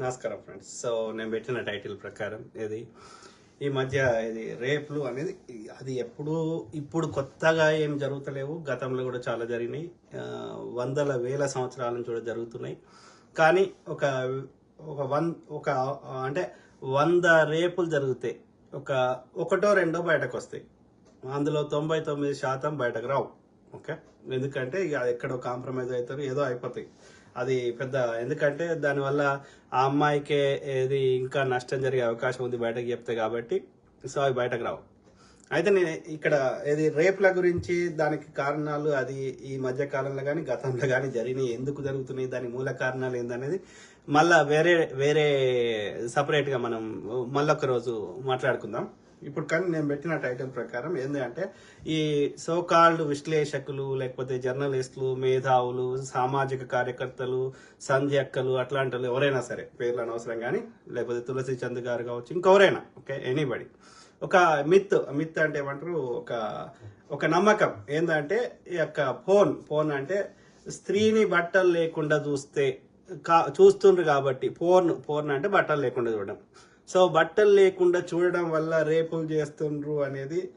నమస్కారం friends. So నేను పెట్టిన టైటిల్ ప్రకారం ఇది ఈ మధ్య ఇది రేపులు అనేది అది ఎప్పుడు ఇప్పుడు కొత్తగా ఏం జరుగుతలేవు. గతంలో కూడా చాలా జరిగినాయి. వందల వేల సంవత్సరాల నుంచి కూడా జరుగుతున్నాయి. కానీ ఒక ఒక వన్ ఒక అంటే వంద రేపులు జరుగుతాయి ఒక ఒకటో రెండో బయటకు వస్తాయి అందులో తొంభై తొమ్మిది శాతం బయటకు రావు. ఓకే? ఎందుకంటే ఇక ఎక్కడో కాంప్రమైజ్ అవుతారు ఏదో అయిపోతాయి. అది పెద్ద ఎందుకంటే దానివల్ల ఆ అమ్మాయికే ఏది ఇంకా నష్టం జరిగే అవకాశం ఉంది బయటకు చెప్తే కాబట్టి సో అవి బయటకు రావు. అయితే నేను ఇక్కడ ఏది రేపుల గురించి దానికి కారణాలు అది ఈ మధ్య కాలంలో కానీ గతంలో కానీ జరిగినాయి. ఎందుకు జరుగుతున్నాయి దాని మూల కారణాలు ఏందనేది మళ్ళా వేరే వేరే సపరేట్గా మనం మళ్ళొక రోజు మాట్లాడుకుందాం. ఇప్పుడు కానీ నేను పెట్టిన టైటిల్ ప్రకారం ఏంది అంటే ఈ సోకాల్డ్ విశ్లేషకులు లేకపోతే జర్నలిస్టులు మేధావులు సామాజిక కార్యకర్తలు సంధ్యక్కలు అట్లాంటి ఎవరైనా సరే పేర్లు అనవసరం కానీ లేకపోతే తులసి చంద్ గారు కావచ్చు ఇంకెవరైనా ఓకే ఎనీబడి ఒక మిత్ మిత్ అంటే ఏమంటారు ఒక ఒక నమ్మకం. ఏంటంటే ఈ యొక్క ఫోన్ ఫోన్ అంటే స్త్రీని బట్టలు లేకుండా చూస్తే కా చూస్తుండ్రు కాబట్టి ఫోన్ ఫోన్ అంటే బట్టలు లేకుండా చూడడం. సో బట్టలు లేకుండా చూడడం వల్ల రేపులు చేస్తుండ్రు అనేది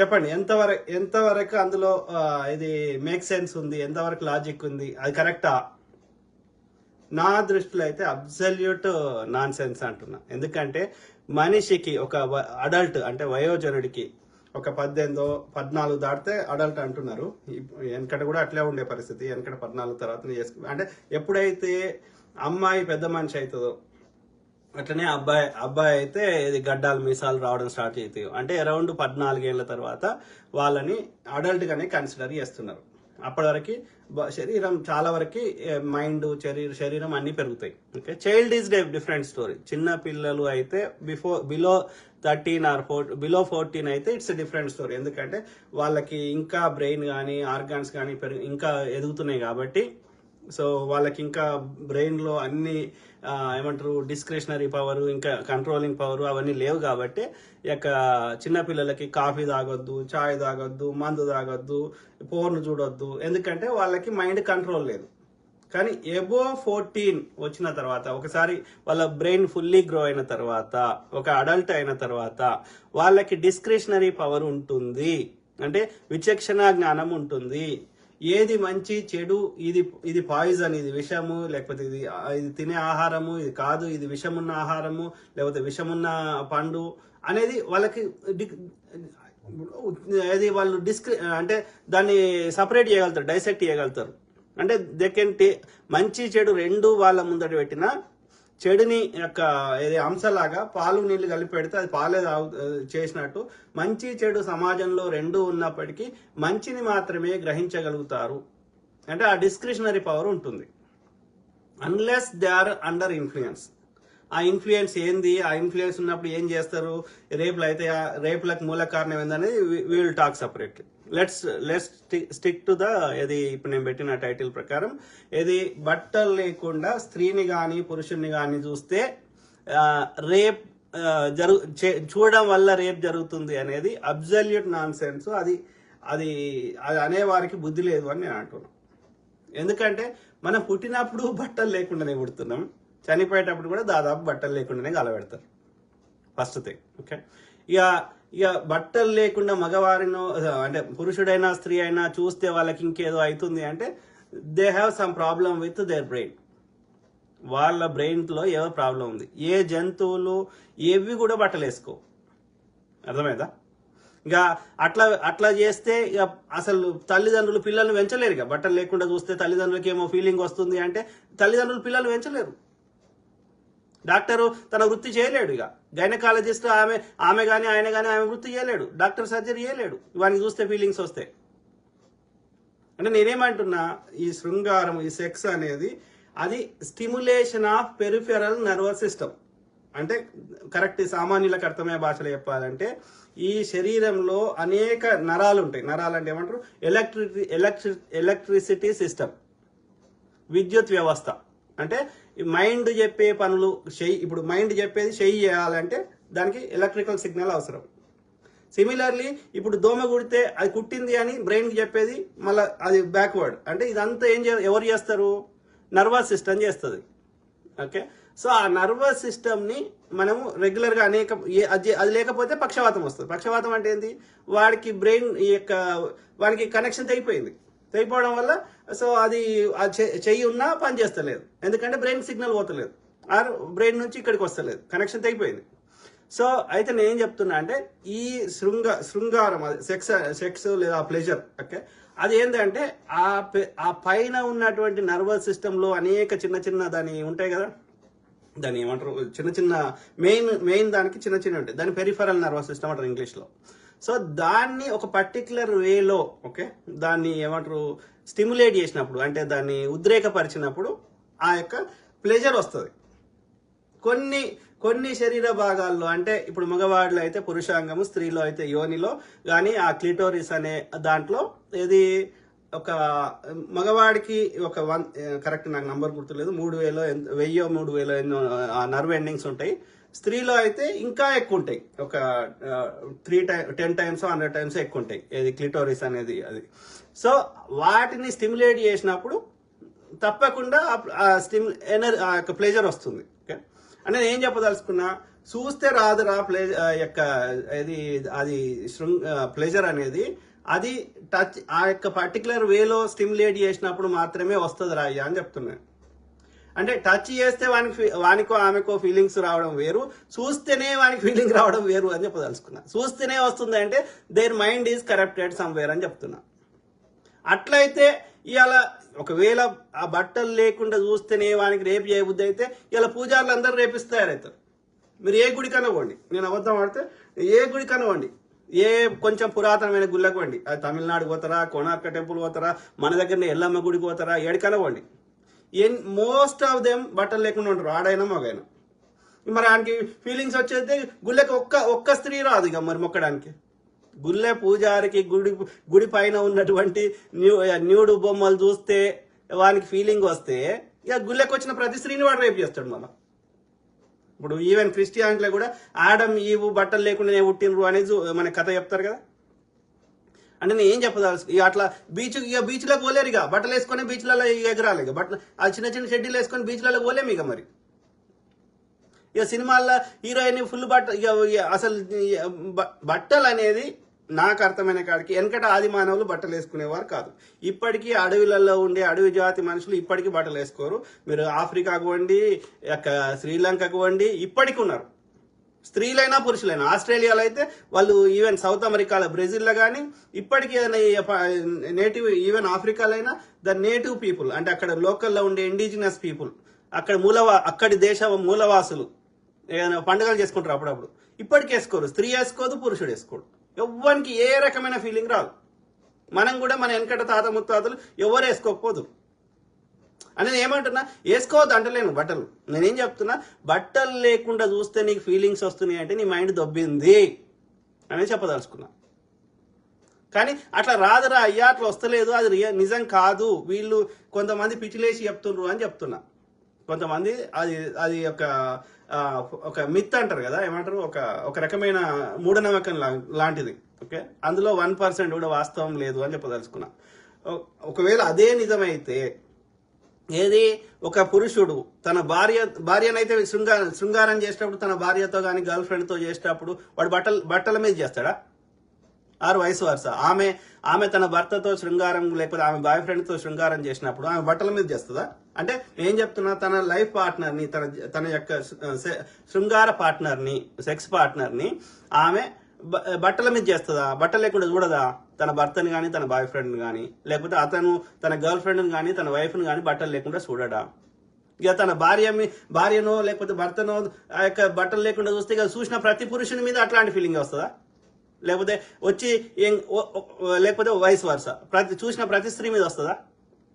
చెప్పండి ఎంతవరకు ఎంతవరకు అందులో ఇది మేక్ సెన్స్ ఉంది? ఎంతవరకు లాజిక్ ఉంది? అది కరెక్టా నా దృష్టిలో అయితే అబ్సల్యూట్ నాన్ సెన్స్ అంటున్నా. ఎందుకంటే మనిషికి ఒక అడల్ట్ అంటే వయోజనుడికి ఒక పద్దెనిమిదో పద్నాలుగు దాటితే అడల్ట్ అంటున్నారు. ఇప్- వెనకట కూడా అట్లే ఉండే పరిస్థితి. వెనకట పద్నాలుగు తర్వాత చేసుకు అంటే ఎప్పుడైతే అమ్మాయి పెద్ద మనిషి అవుతుందో అట్లనే అబ్బాయి అబ్బాయి అయితే ఇది గడ్డాలు మీసాలు రావడం స్టార్ట్ అవుతాయి అంటే అరౌండ్ పద్నాలుగేళ్ళ తర్వాత వాళ్ళని అడల్ట్గానే కన్సిడర్ చేస్తున్నారు. అప్పటి వరకు శరీరం చాలా వరకు మైండ్ శరీర శరీరం అన్ని పెరుగుతాయి. Okay? Child is different story చిన్న పిల్లలు అయితే before below thirteen or four below fourteen అయితే ఇట్స్ డిఫరెంట్ స్టోరీ ఎందుకంటే వాళ్ళకి ఇంకా బ్రెయిన్ కానీ ఆర్గాన్స్ కానీ పెరుగు ఇంకా ఎదుగుతున్నాయి కాబట్టి సో వాళ్ళకి ఇంకా బ్రెయిన్లో అన్ని ఏమంటారు డిస్క్రిషనరీ పవర్ ఇంకా కంట్రోలింగ్ పవర్ అవన్నీ లేవు కాబట్టి యొక్క చిన్నపిల్లలకి కాఫీ తాగొద్దు చాయ్ తాగొద్దు మందు తాగొద్దు పోర్ను చూడొద్దు. ఎందుకంటే వాళ్ళకి మైండ్ కంట్రోల్ లేదు. కానీ ఎబో ఫోర్టీన్ వచ్చిన తర్వాత ఒకసారి వాళ్ళ బ్రెయిన్ ఫుల్లీ గ్రో అయిన తర్వాత ఒక అడల్ట్ అయిన తర్వాత వాళ్ళకి డిస్క్రిషనరీ పవర్ ఉంటుంది. అంటే విచక్షణ జ్ఞానం ఉంటుంది. ఏది మంచి చెడు ఇది ఇది పాయిజన్ ఇది విషము లేకపోతే ఇది ఇది తినే ఆహారము ఇది కాదు ఇది విషమున్న ఆహారము లేకపోతే విషమున్న పండు అనేది వాళ్ళకి డి- అది వాళ్ళు డిస్క్రి అంటే దాన్ని సపరేట్ చేయగలుగుతారు డైసెక్ట్ చేయగలుగుతారు. అంటే దే కెన్ టే మంచి చెడు రెండు వాళ్ళ ముందట పెట్టిన చెడుని యొక్క ఏది అంశలాగా పాలు నీళ్ళు కలిపి పెడితే అది పాలే తాగు చేసినట్టు మంచి చెడు సమాజంలో రెండు ఉన్నప్పటికీ మంచిని మాత్రమే గ్రహించగలుగుతారు. అంటే ఆ డిస్క్రిషనరీ పవర్ ఉంటుంది. Unless they are under influence ఆ ఇన్ఫ్లుయెన్స్ ఏంది? ఆ ఇన్ఫ్లుయెన్స్ ఉన్నప్పుడు ఏం చేస్తారు? రేపులు అయితే ఆ రేపులకు మూల కారణం ఏందనేది will talk separate let's let's stick to the ఇది ఇప్పుడు నేను పెట్టిన టైటిల్ ప్రకారం ఇది బట్టలు లేకుండా స్త్రీని కానీ పురుషుణ్ణి కానీ చూస్తే రేప్ జరు జరుగు చే- చూడడం వల్ల రేప్ జరుగుతుంది అనేది అబ్జల్యూట్ నాన్ సెన్స్ అది అది అది అనేవారికి బుద్ధి లేదు అని నేను అంటున్నాను ఎందుకంటే మనం పుట్టినప్పుడు బట్టలు లేకుండానే పుడుతున్నాం చనిపోయేటప్పుడు కూడా దాదాపు బట్టలు లేకుండానే గలబెడతారు ఫస్ట్ థింగ్ ఓకే ఇక ఇక బట్టలు లేకుండా మగవారినో అంటే పురుషుడైనా స్త్రీ అయినా చూస్తే వాళ్ళకి ఇంకేదో అవుతుంది అంటే they have some problem with their brain వాళ్ళ బ్రెయిన్లో ఏదో ప్రాబ్లం ఉంది. ఏ జంతువులు ఏవి కూడా బట్టలు వేసుకో అర్థమైందా? ఇక అట్లా అట్లా చేస్తే ఇక అసలు తల్లిదండ్రులు పిల్లల్ని పెంచలేరు ఇక. బట్టలు లేకుండా చూస్తే తల్లిదండ్రులకి ఏమో ఫీలింగ్ వస్తుంది అంటే తల్లిదండ్రులు పిల్లలు పెంచలేరు. డాక్టరు తన వృత్తి చేయలేడు ఇక. గైనకాలజిస్ట్ ఆమె ఆమె కానీ ఆయన కానీ ఆమె వృత్తి చేయలేడు. డాక్టర్ సర్జరీ చేయలేడు. ఇవన్నీ చూస్తే ఫీలింగ్స్ వస్తాయి. అంటే నేనేమంటున్నా ఈ శృంగారం ఈ సెక్స్ అనేది అది stimulation of peripheral nervous system అంటే కరెక్ట్ సామాన్యులకు అర్థమయ్యే భాషలో చెప్పాలంటే ఈ శరీరంలో అనేక నరాలు ఉంటాయి. నరాలు అంటే ఏమంటారు? ఎలక్ట్రి ఎలక్ట్రి ఎలక్ట్రిసిటీ సిస్టమ్ విద్యుత్ వ్యవస్థ. అంటే మైండ్ చెప్పే పనులు చెయ్యి ఇప్పుడు మైండ్ చెప్పేది చెయ్యి చేయాలంటే దానికి ఎలక్ట్రికల్ సిగ్నల్ అవసరం. సిమిలర్లీ ఇప్పుడు దోమ కుడితే అది కుట్టింది అని బ్రెయిన్కి చెప్పేది మళ్ళీ అది బ్యాక్వర్డ్ అంటే ఇదంతా ఏం చే ఎవరు చేస్తారు? నర్వస్ సిస్టమ్ చేస్తుంది. ఓకే? సో ఆ నర్వస్ సిస్టమ్ని మనము రెగ్యులర్గా అనేక అది అది లేకపోతే పక్షవాతం వస్తుంది. పక్షవాతం అంటే ఏంటి వాడికి బ్రెయిన్ ఈ యొక్క వాడికి కనెక్షన్ తెగిపోయింది. తెగిపోవడం వల్ల సో అది ఆ చె- చెయ్యి ఉన్నా పని చేస్తలేదు ఎందుకంటే బ్రెయిన్ సిగ్నల్ పోతలేదు. ఆర్ బ్రెయిన్ నుంచి ఇక్కడికి వస్తలేదు. కనెక్షన్ తెగిపోయింది. సో అయితే నేను ఏం చెప్తున్నా అంటే ఈ శృంగ శృంగారం అది సెక్స్ సెక్స్ లేదా ప్లెజర్ ఓకే? అది ఏంటంటే ఆ ఆ పైన ఉన్నటువంటి నర్వస్ సిస్టంలో అనేక చిన్న చిన్న దాని ఉంటాయి కదా? దాన్ని ఏమంటారు? చిన్న చిన్న మెయిన్ మెయిన్ దానికి చిన్న చిన్న ఉంటాయి. దాని పెరిఫరల్ నర్వస్ సిస్టమ్ అంటారు ఇంగ్లీష్లో. సో దాన్ని ఒక పర్టికులర్ వేలో ఓకే దాన్ని ఏమంటారు స్టిమ్యులేట్ చేసినప్పుడు అంటే దాన్ని ఉద్రేకపరిచినప్పుడు ఆ యొక్క ప్లెజర్ వస్తుంది. కొన్ని కొన్ని శరీర భాగాల్లో అంటే ఇప్పుడు మగవాడిలో అయితే పురుషాంగము స్త్రీలో అయితే యోనిలో కానీ ఆ క్లిటోరిస్ అనే దాంట్లో ఇది ఒక మగవాడికి ఒక వన్ కరెక్ట్ నాకు నంబర్ గుర్తులేదు మూడు వేలో వెయ్యో మూడు వేలో ఎన్నో నర్వ్ ఎండింగ్స్ ఉంటాయి. స్త్రీలో అయితే ఇంకా ఎక్కువ ఉంటాయి ఒక three time ten times hundred times ఎక్కువ ఉంటాయి ఏది క్లిటోరిస్ అనేది అది. సో వాటిని స్టిమ్యులేట్ చేసినప్పుడు తప్పకుండా ఆ- స్టిమ్ ఎనర్ ఆ యొక్క ప్లేజర్ వస్తుంది. ఓకే? అంటే నేను ఏం చెప్పదలుచుకున్నా చూస్తే రాదురా ప్లే యొక్క ఇది అది శృంగ ప్లెజర్ అనేది అది టచ్ ఆ యొక్క పర్టికులర్ వేలో స్టిమ్యులేట్ చేసినప్పుడు మాత్రమే వస్తుంది రా అని చెప్తున్నాను అంటే టచ్ చేస్తే వానికి వానికో ఆమెకో ఫీలింగ్స్ రావడం వేరు. చూస్తేనే వానికి ఫీలింగ్ రావడం వేరు అని చెప్పదలుచుకున్నా. చూస్తేనే వస్తుంది అంటే their mind is corrupted somewhere అని చెప్తున్నా. అట్లయితే ఇవాళ ఒకవేళ ఆ బట్టలు లేకుండా చూస్తేనే వానికి రేపు చేయబుద్ధి అయితే ఇలా పూజారులు అందరూ రేపిస్తారైతారు మీరు ఏ గుడి కనవ్వండి నేను అబద్ధం ఆడితే ఏ గుడి కనవ్వండి ఏ కొంచెం పురాతనమైన గుళ్ళకు వండి అది తమిళనాడు పోతారా కోణార్క టెంపుల్ పోతారా మన దగ్గర ఎల్లమ్మ గుడికి పోతారా ఏడికనవ్వండి ఎన్ మోస్ట్ ఆఫ్ దెమ్ బట్టలు లేకుండా ఉంటారు ఆడైనా మగైనా. మరి ఆయనకి ఫీలింగ్స్ వచ్చేది గుళ్ళకి ఒక్క ఒక్క స్త్రీ రాదు ఇక మరి మొక్కడానికి. గుళ్ళె పూజారికి గుడి గుడి పైన ఉన్నటువంటి న్యూ న్యూడు బొమ్మలు చూస్తే వానికి ఫీలింగ్ వస్తే ఇక గుళ్ళకి వచ్చిన ప్రతి స్త్రీని వాడు రేపు చేస్తాడు మనం ఇప్పుడు ఈవెన్ క్రిస్టియానిటీలో కూడా ఆడమ్ ఈవు బట్టలు లేకుండా పుట్టినరు అనేది మన కథ చెప్తారు కదా. అంటే నేను ఏం చెప్పదలుచు ఇక అట్లా బీచ్ ఇక బీచ్లోకి పోలేరు ఇక బట్టలు వేసుకొని బీచ్లలో ఎగరాలి ఇక బట్టలు ఆ చిన్న చిన్న షెడ్యూల్ వేసుకొని బీచ్లలో పోలేము ఇక మరి. ఇక సినిమాల్లో హీరోయిన్ ఫుల్ బట్ట ఇక అసలు బట్టలు అనేది నాకు అర్థమైన కాడికి వెనకట ఆది మానవులు బట్టలు వేసుకునేవారు కాదు. ఇప్పటికీ అడవిలలో ఉండే అడవి జాతి మనుషులు ఇప్పటికీ బట్టలు వేసుకోరు. మీరు ఆఫ్రికాకు వండి యొక్క శ్రీలంకకు వండి ఇప్పటికి ఉన్నారు. స్త్రీలైనా పురుషులైనా. ఆస్ట్రేలియాలో అయితే వాళ్ళు ఈవెన్ సౌత్ అమెరికాలో బ్రెజిల్లో కానీ ఇప్పటికీ నేటివ్ ఈవెన్ ఆఫ్రికాలో అయినా ద నేటివ్ పీపుల్ అంటే అక్కడ లోకల్లో ఉండే ఇండిజినస్ పీపుల్ అక్కడ మూలవా అక్కడి దేశ మూలవాసులు ఏదైనా పండుగలు చేసుకుంటారు అప్పుడప్పుడు. ఇప్పటికి వేసుకోరు. స్త్రీ వేసుకోదు పురుషుడు వేసుకోడు. ఎవ్వరికి ఏ రకమైన ఫీలింగ్ రాదు. మనం కూడా మన వెనకట తాత ముత్తాతలు ఎవరు వేసుకోకపోదు. అని నేను ఏమంటున్నా వేసుకోవద్దు అంటలేను బట్టలు. నేనేం చెప్తున్నా బట్టలు లేకుండా చూస్తే నీకు ఫీలింగ్స్ వస్తున్నాయి అంటే నీ మైండ్ దొబ్బింది అనేది చెప్పదలుచుకున్నా. కానీ అట్లా రాదురా అయ్యా అట్లా వస్తలేదు అది నిజం కాదు వీళ్ళు కొంతమంది పిచ్చిలేసి చెప్తుండ్రు అని చెప్తున్నా. కొంతమంది అది అది ఒక ఒక మిత్ అంటారు కదా ఏమంటారు ఒక ఒక రకమైన మూఢనమ్మకం లా- లాంటిది ఓకే? అందులో వన్ పర్సెంట్ కూడా వాస్తవం లేదు అని చెప్పదలుచుకున్నా. ఒకవేళ అదే నిజమైతే ఏది? ఒక పురుషుడు తన భార్య భార్యనైతే శృంగారం శృంగారం చేసేటప్పుడు తన భార్యతో కానీ గర్ల్ ఫ్రెండ్తో చేసేటప్పుడు వాడు బట్టలు బట్టల మీద చేస్తాడా? ఆరు వయసు వరుస. ఆమె ఆమె తన భర్తతో శృంగారం లేకపోతే ఆమె బాయ్ ఫ్రెండ్తో శృంగారం చేసినప్పుడు ఆమె బట్టల మీద చేస్తుందా? అంటే నేను చెప్తున్నా తన లైఫ్ పార్ట్నర్ని తన తన యొక్క శృంగార పార్ట్నర్ని సెక్స్ పార్ట్నర్ని ఆమె బట్టల మీద చేస్తుందా? బట్టలు లేకుండా చూడదా? తన భర్తని కానీ తన బాయ్ ఫ్రెండ్ని కానీ లేకపోతే అతను తన గర్ల్ ఫ్రెండ్ని కానీ తన వైఫ్ని కానీ బట్టలు లేకుండా చూడడా? ఇక తన భార్య భార్యనో లేకపోతే భర్తనో ఆ యొక్క బట్టలు లేకుండా చూస్తే ఇక చూసిన ప్రతి పురుషుని మీద అట్లాంటి ఫీలింగ్ వస్తుందా? లేకపోతే వచ్చి ఏం- లేకపోతే వయసు వరుస ప్రతి చూసిన ప్రతి స్త్రీ మీద వస్తుందా?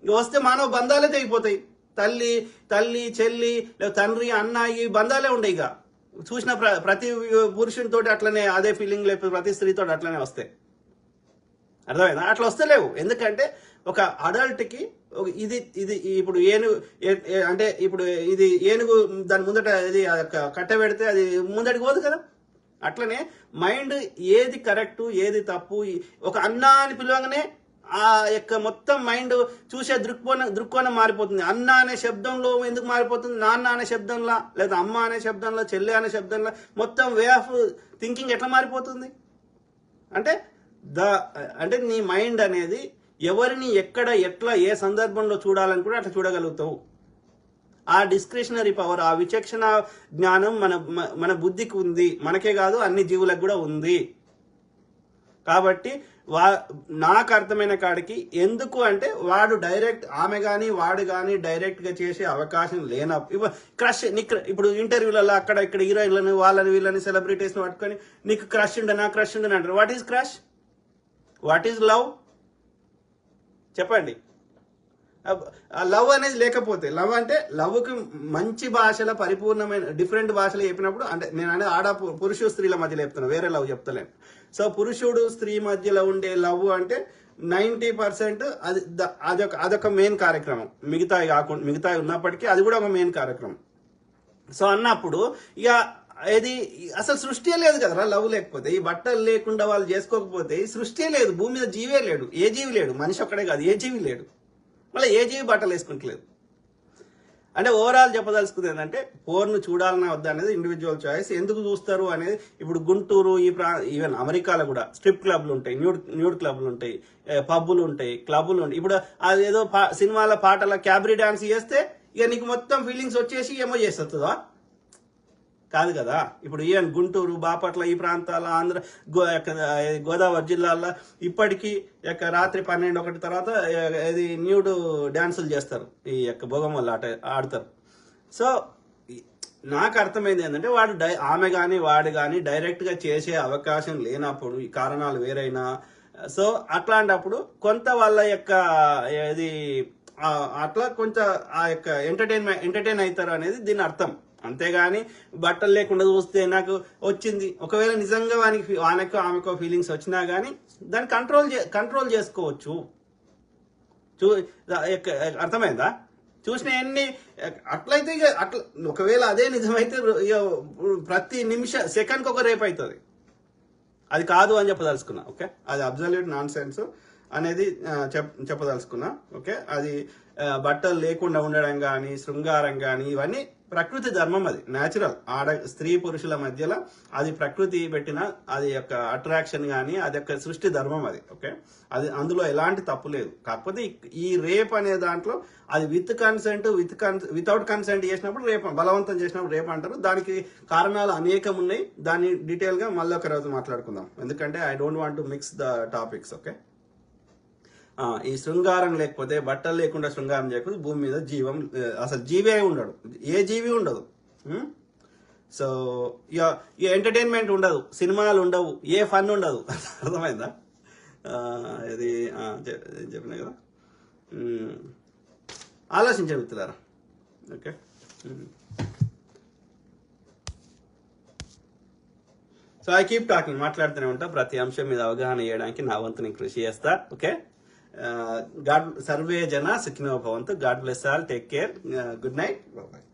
ఇక వస్తే మానవ బంధాలే తెగిపోతాయి. తల్లి తల్లి చెల్లి లేకపోతే తండ్రి అన్న ఈ బంధాలే ఉండవు ఇక. చూసిన ప్ర ప్రతి పురుషునితోటి అట్లనే అదే ఫీలింగ్ లేకపోతే ప్రతి స్త్రీతో అట్లనే వస్తాయి. అర్థమైందా? అట్లా వస్తలేవు ఎందుకంటే ఒక అడల్ట్కి ఒక ఇది ఇది ఇప్పుడు ఏనుగు అంటే ఇప్పుడు ఇది ఏనుగు దాని ముందట ఇది ఆ యొక్క కట్ట పెడితే అది ముందడికి పోదు కదా? అట్లనే మైండ్ ఏది కరెక్ట్ ఏది తప్పు ఒక అన్న అని పిలవగానే ఆ యొక్క మొత్తం మైండ్ చూసే దృక్కోణం దృక్కోణం మారిపోతుంది. అన్న అనే శబ్దంలో ఎందుకు మారిపోతుంది? నాన్న అనే శబ్దంలో లేదా అమ్మ అనే శబ్దంలో చెల్లి అనే శబ్దంలో మొత్తం వే ఆఫ్ థింకింగ్ ఎట్లా మారిపోతుంది? అంటే ద అంటే నీ మైండ్ అనేది ఎవరిని ఎక్కడ ఎట్లా ఏ సందర్భంలో చూడాలని కూడా అట్లా చూడగలుగుతావు. ఆ డిస్క్రిషనరీ పవర్ ఆ విచక్షణ జ్ఞానం మన మన బుద్ధికి ఉంది. మనకే కాదు అన్ని జీవులకు కూడా ఉంది. కాబట్టి వా నాకు అర్థమైన కాడికి ఎందుకు అంటే వాడు డైరెక్ట్ ఆమె కానీ వాడు కానీ డైరెక్ట్గా చేసే అవకాశం లేనప్పుడు క్రష్ నీకు ఇప్పుడు ఇంటర్వ్యూలలో అక్కడ ఇక్కడ హీరోయిన్లను వాళ్ళని వీళ్ళని సెలబ్రిటీస్ని పట్టుకొని నీకు క్రష్ ఉండనా క్రష్ ఉండే అంటారు. What is crush what is love? చెప్పండి. ఆ లవ్ అనేది లేకపోతే లవ్ అంటే లవ్కి మంచి భాషల పరిపూర్ణమైన డిఫరెంట్ భాషలు చెప్పినప్పుడు అంటే నేను అనేది ఆడ పురుషుడు స్త్రీల మధ్యలో చెప్తున్నాను వేరే లవ్ చెప్తలేను. సో పురుషుడు స్త్రీ మధ్యలో ఉండే లవ్ అంటే నైంటీ పర్సెంట్ అది అదొక అదొక మెయిన్ కార్యక్రమం. మిగతాయి కాకుండా మిగతాయి ఉన్నప్పటికీ అది కూడా ఒక మెయిన్ కార్యక్రమం. సో అన్నప్పుడు ఇక ఇది అసలు సృష్టి లేదు కదరా లవ్ లేకపోతే ఈ బట్టలు లేకుండా వాళ్ళు చేసుకోకపోతే ఈ సృష్టి లేదు భూమి మీద జీవే లేడు ఏ జీవి లేడు మనిషి ఒక్కడే కాదు ఏ జీవి లేడు. మళ్ళీ ఏ జీవి బట్టలు వేసుకుంటలేదు. అంటే ఓవరాల్ చెప్పదలుచుకుంది ఏంటంటే పోర్ను చూడాలన్నా వద్దా అనేది ఇండివిజువల్ చాయిస్ ఎందుకు చూస్తారు అనేది ఇప్పుడు గుంటూరు ఈ ప్రా ఈవెన్ అమెరికాలో కూడా స్ట్రిప్ క్లబ్లు ఉంటాయి న్యూడ్ న్యూడ్ క్లబ్లు ఉంటాయి పబ్బులు ఉంటాయి క్లబ్లు ఉంటాయి. ఇప్పుడు అదేదో పా- సినిమాల పాటల క్యాబరీ డాన్స్ చేస్తే ఇక నీకు మొత్తం ఫీలింగ్స్ వచ్చేసి ఏమో చేస్తుందా? కాదు కదా? ఇప్పుడు ఈవెన్ గుంటూరు బాపట్ల ఈ ప్రాంతాల ఆంధ్ర గో యొక్క, గోదావరి జిల్లాల్లో ఇప్పటికీ యొక్క రాత్రి పన్నెండు ఒకటి తర్వాత ఇది న్యూడ్ డ్యాన్సులు చేస్తారు. ఈ యొక్క భోగమల్ల ఆట ఆడతారు. సో నాకు అర్థమైంది ఏంటంటే వాడు డై ఆమె కానీ వాడు కానీ డైరెక్ట్గా చేసే అవకాశం లేనప్పుడు ఈ కారణాలు వేరైనా సో అట్లాంటప్పుడు కొంత వాళ్ళ యొక్క ఇది అట్లా కొంత ఆ యొక్క ఎంటర్టైన్మెంట్ ఎంటర్టైన్ అవుతారు అనేది దీని అర్థం. అంతేగాని బట్టలు లేకుండా చూస్తే నాకు వచ్చింది. ఒకవేళ నిజంగా వానికి వానకో ఆమెకో ఫీలింగ్స్ వచ్చినా కానీ దాన్ని కంట్రోల్ కంట్రోల్ చేసుకోవచ్చు. చూ అర్థమైందా? చూసిన ఎన్ని అట్లయితే ఇక అట్లా ఒకవేళ అదే నిజమైతే ప్రతి నిమిష సెకండ్కి ఒక రేపు అవుతుంది అది కాదు అని చెప్పదలుచుకున్నా ఓకే? అది అబ్జల్యూట్ నాన్ సెన్స్ అనేది చెప్ చెప్పదలుచుకున్నా ఓకే? అది బట్టలు లేకుండా ఉండడం కానీ శృంగారం కానీ ఇవన్నీ ప్రకృతి ధర్మం అది. న్యాచురల్ ఆడ స్త్రీ పురుషుల మధ్యలో అది ప్రకృతి పెట్టిన అది యొక్క అట్రాక్షన్ కానీ అది యొక్క సృష్టి ధర్మం అది. ఓకే అది అందులో ఎలాంటి తప్పు లేదు. కాకపోతే ఈ- రేప్ అనే దాంట్లో అది విత్ కన్సెంట్ విత్ కన్ వితౌట్ కన్సెంట్ చేసినప్పుడు రేప్ బలవంతం చేసినప్పుడు రేప్ అంటారు. దానికి కారణాలు అనేకం ఉన్నాయి దాన్ని డీటెయిల్గా మళ్ళీ ఒక రోజు మాట్లాడుకుందాం. ఎందుకంటే I don't want to mix the topics okay ఈ శృంగారం లేకపోతే బట్టలు లేకుండా శృంగారం చేయకపోతే భూమి మీద జీవం అసలు జీవే ఉండడు. ఏ జీవి ఉండదు. సో ఇక ఇక ఎంటర్టైన్మెంట్ ఉండదు. సినిమాలు ఉండవు. ఏ ఫన్ ఉండదు. అర్థమైందా? ఇది చెప్పినా కదా? ఆలోచించండి మిత్రులారా. Okay? So I keep talking మాట్లాడుతూనే ఉంటా. ప్రతి అంశం మీద అవగాహన చేయడానికి నా వంతు నేను కృషి చేస్తా. ఓకే? గాడ్ సర్వే జన సుఖినో భవంతు God bless all take care good night bye